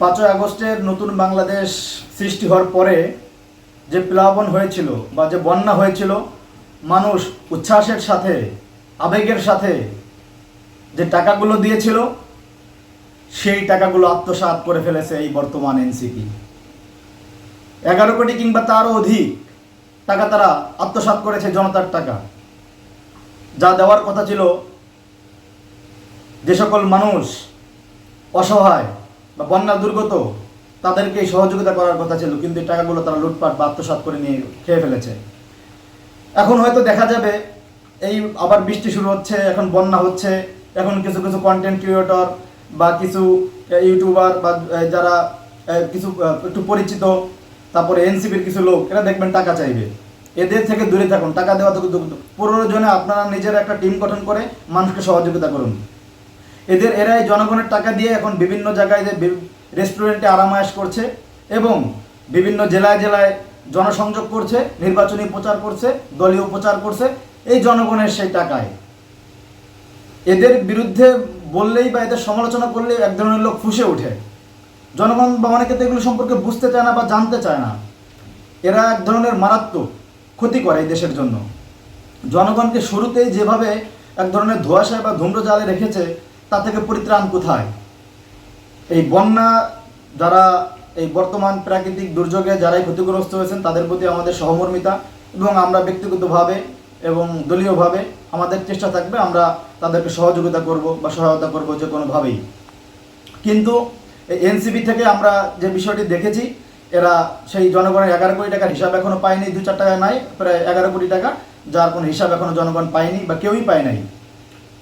পাঁচই আগস্টের নতুন বাংলাদেশ সৃষ্টি হওয়ার পরে যে প্লাবন হয়েছিল বা যে বন্যা হয়েছিল, মানুষ উচ্ছ্বাসের সাথে, আবেগের সাথে যে টাকাগুলো দিয়েছিল, সেই টাকাগুলো আত্মসাৎ করে ফেলেছে এই বর্তমান এনসিপি। এগারো কোটি কিংবা তারও অধিক টাকা তারা আত্মসাৎ করেছে জনতার টাকা। যা দেওয়ার কথা ছিল, যে সকল মানুষ অসহায় বা বন্যা দুর্গত, তাদেরকে সহযোগিতা করার কথা ছিল, কিন্তু এই টাকাগুলো তারা লুটপাট বা আত্মসাৎ করে নিয়ে খেয়ে ফেলেছে। এখন হয়তো দেখা যাবে, এই আবার বৃষ্টি শুরু হচ্ছে, এখন বন্যা হচ্ছে, এখন কিছু কিছু কন্টেন্ট ক্রিয়েটর বা কিছু ইউটিউবার বা যারা কিছু একটু পরিচিত, তারপরে এনসিপির কিছু লোক, এরা দেখবেন টাকা চাইবে। এদের থেকে দূরে থাকুন, টাকা দেওয়া থেকে প্রয়োজনে আপনারা নিজের একটা টিম গঠন করে মানুষকে সহযোগিতা করুন। এদের এরাই জনগণের টাকা দিয়ে এখন বিভিন্ন জায়গায় যে রেস্টুরেন্টে আরামায়াস করছে এবং বিভিন্ন জেলায় জেলায় জনসংযোগ করছে, নির্বাচনী প্রচার করছে, দলীয় প্রচার করছে, এই জনগণের সেই টাকায়। এদের বিরুদ্ধে বললেই বা এদের সমালোচনা করলে এক ধরনের লোক ফুসে ওঠে। জনগণ বা অনেকে তো এগুলো সম্পর্কে বুঝতে চায় না বা জানতে চায় না। এরা এক ধরনের মারাত্মক ক্ষতি করে এই দেশের জন্য। জনগণকে শুরুতেই যেভাবে এক ধরনের ধোঁয়াশায় বা ধূম্র জালে রেখেছে তা থেকে পরিত্রাণ কোথায়? এই বন্যা যারা এই বর্তমান প্রাকৃতিক দুর্যোগে যারাই ক্ষতিগ্রস্ত হয়েছেন, তাদের প্রতি আমাদের সহমর্মিতা এবং আমরা ব্যক্তিগতভাবে এবং দলীয়ভাবে আমাদের চেষ্টা থাকবে, আমরা তাদেরকে সহযোগিতা করব বা সহায়তা করব যে কোনোভাবেই। কিন্তু এনসিবি থেকে আমরা যে বিষয়টি দেখেছি, এরা সেই জনগণের এগারো কোটি টাকার হিসাব এখনও পায়নি দু চার টাকা নাই, প্রায় এগারো কোটি টাকা, যার কোনো হিসাব এখনও জনগণ পায়নি বা কেউই পায় নাই।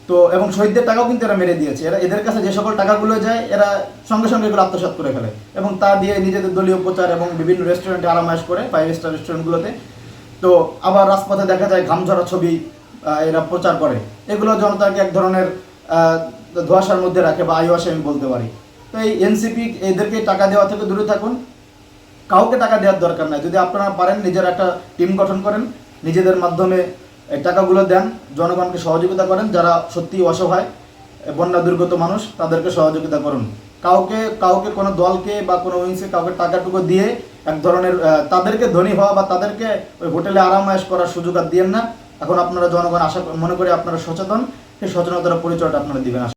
তো, এবং শহীদদের টাকাও কিন্তু এরা মেরে দিয়েছে। এরা, এদের কাছে যে সকল টাকাগুলো যায়, এরা সঙ্গে সঙ্গে এগুলো আত্মসাৎ করে ফেলে। এবং তা দিয়ে নিজেদের দলীয় প্রচার এবং বিভিন্ন রেস্টুরেন্টে আরামায়াস করে ফাইভ স্টার রেস্টুরেন্টগুলোতে তো, আবার রাজপথে দেখা যায় ঘামঝরা ছবি এরা প্রচার করে। এগুলো জনতাকে এক ধরনের ধোঁয়াশার মধ্যে রাখে বা আইওয়াসে আমি বলতে পারি। তো এই এনসিপি এদেরকে টাকা দেওয়া থেকে দূরে থাকুন। কাউকে টাকা দেওয়ার দরকার নাই। যদি আপনারা পারেন নিজের একটা টিম গঠন করেন, নিজেদের মাধ্যমে এই টাকাগুলো দেন, জনগণকে সহযোগিতা করেন, যারা সত্যিই অসহায় বন্যা দুর্গত মানুষ, তাদেরকে সহযোগিতা করুন। কাউকে কাউকে কোনো দলকে বা কোনো উইংসে কাউকে টাকাটুকু দিয়ে এক ধরনের তাদেরকে ধনী হওয়া বা তাদেরকে ওই হোটেলে আরামায়স করার সুযোগ আর দিয়েন না। এখন আপনারা জনগণ আশা মনে করে আপনারা সচেতন, সেই সচেতনতার পরিচয়টা আপনারা দিবেন।